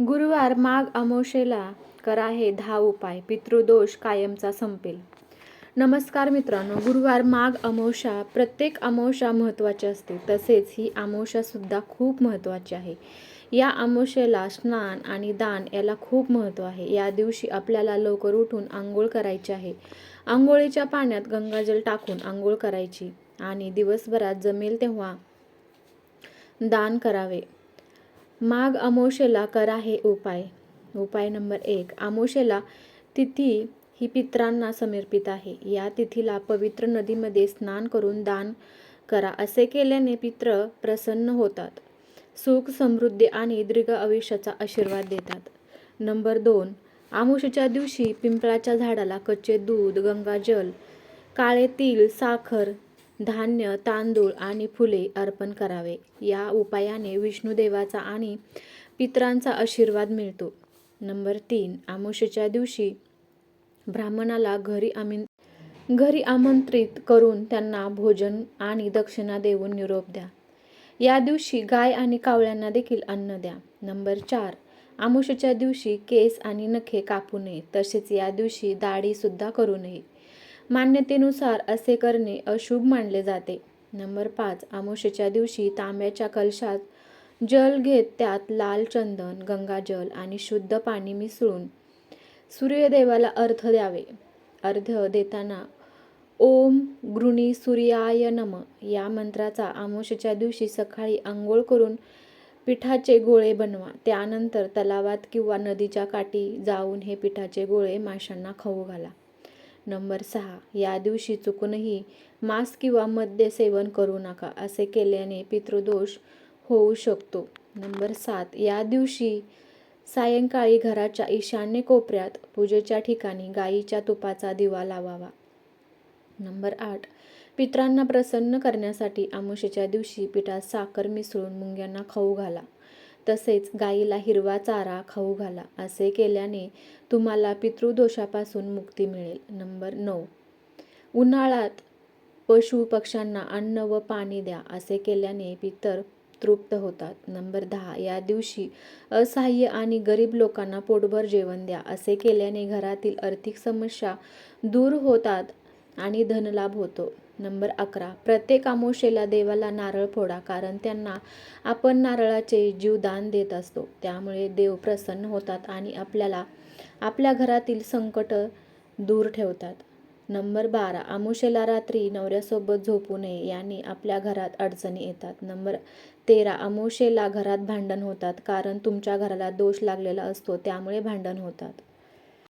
गुरुवार माघ अमावशेला करा हे दहा उपाय. पितृदोष कायमचा संपेल. नमस्कार मित्रांनो गुरुवार माघ अमावशा प्रत्येक अमावशा महत्त्वाची असते. तसेच ही अमावशासुद्धा खूप महत्त्वाची आहे. या अमावशेला स्नान आणि दान याला खूप महत्त्व आहे. या दिवशी आपल्याला लवकर उठून आंघोळ करायची आहे. आंघोळीच्या पाण्यात गंगाजल टाकून आंघोळ करायची आणि दिवसभरात जमेल तेव्हा दान करावे. माघ अमोशेला करा हे उपाय. उपाय नंबर एक अमावस्येला तिथी ही पित्रांना समर्पित आहे. या तिथीला पवित्र नदीमध्ये स्नान करून दान करा. असे केल्याने पित्र प्रसन्न होतात. सुख समृद्धी आणि दीर्घ आयुष्याचा आशीर्वाद देतात. नंबर दोन अमावस्येच्या दिवशी पिंपळाच्या झाडाला कच्चे दूध गंगाजल काळे तीळ साखर धान्य तांदूळ आणि फुले अर्पण करावे. या उपायाने विष्णुदेवाचा आणि पितरांचा आशीर्वाद मिळतो. नंबर तीन आमुषच्या दिवशी ब्राह्मणाला घरी आमिन घरी आमंत्रित करून त्यांना भोजन आणि दक्षिणा देऊन निरोप द्या. या दिवशी गाय आणि कावळ्यांना देखील अन्न द्या. नंबर चार आमुषच्या दिवशी केस आणि नखे कापू नये. तसेच या दिवशी दाढीसुद्धा करू नये. मान्यतेनुसार असे करणे अशुभ मानले जाते. नंबर पाच. आमोशेच्या दिवशी तांब्याच्या कलशात जल घेत त्यात लाल चंदन गंगाजल आणि शुद्ध पाणी मिसळून सूर्यदेवाला अर्थ द्यावे. अर्ध देताना ओम गृणी सूर्याय नम या मंत्राचा अमावस्येच्या दिवशी सकाळी आंघोळ करून पिठाचे गोळे बनवा. त्यानंतर तलावात किंवा नदीच्या काठी जाऊन हे पिठाचे गोळे माशांना खाऊ घाला. नंबर सहा या दिवशी चुकूनही मांस किंवा मद्य सेवन करू नका असे केल्याने पितृदोष होऊ शकतो. नंबर सात या दिवशी सायंकाळी घराच्या ईशान्य कोपऱ्यात पूजेच्या ठिकाणी गाईच्या तुपाचा दिवा लावावा. नंबर आठ पित्रांना प्रसन्न करण्यासाठी आमुषेच्या दिवशी पिठात साखर मिसळून मुंग्यांना खाऊ घाला. तसेच गाईला हिरवा चारा खाऊ घाला असे केल्याने तुम्हाला पितृदोषापासून मुक्ती मिळेल. नंबर नऊ. उन्हाळ्यात पशु पक्ष्यांना अन्न व पाणी द्या असे केल्याने पितर तृप्त होतात. नंबर दहा. या दिवशी असहाय्य आणि गरीब लोकांना पोटभर जेवण द्या असे केल्याने घरातील आर्थिक समस्या दूर होतात. आणि धनलाभ होतो. नंबर अकरा. प्रत्येक आमोशेला देवाला नारळ फोडा कारण त्यांना आपण नारळाचे जीवदान देत असतो. त्यामुळे देव प्रसन्न होतात आणि आपल्याला आपल्या घरातील संकट दूर ठेवतात. नंबर बारा. अमावस्येला रात्री नवऱ्यासोबत झोपू नये याने आपल्या घरात अडचणी येतात. नंबर तेरा. अमावस्येला घरात भांडण होतात कारण तुमच्या घराला दोष लागलेला असतो त्यामुळे भांडण होतात.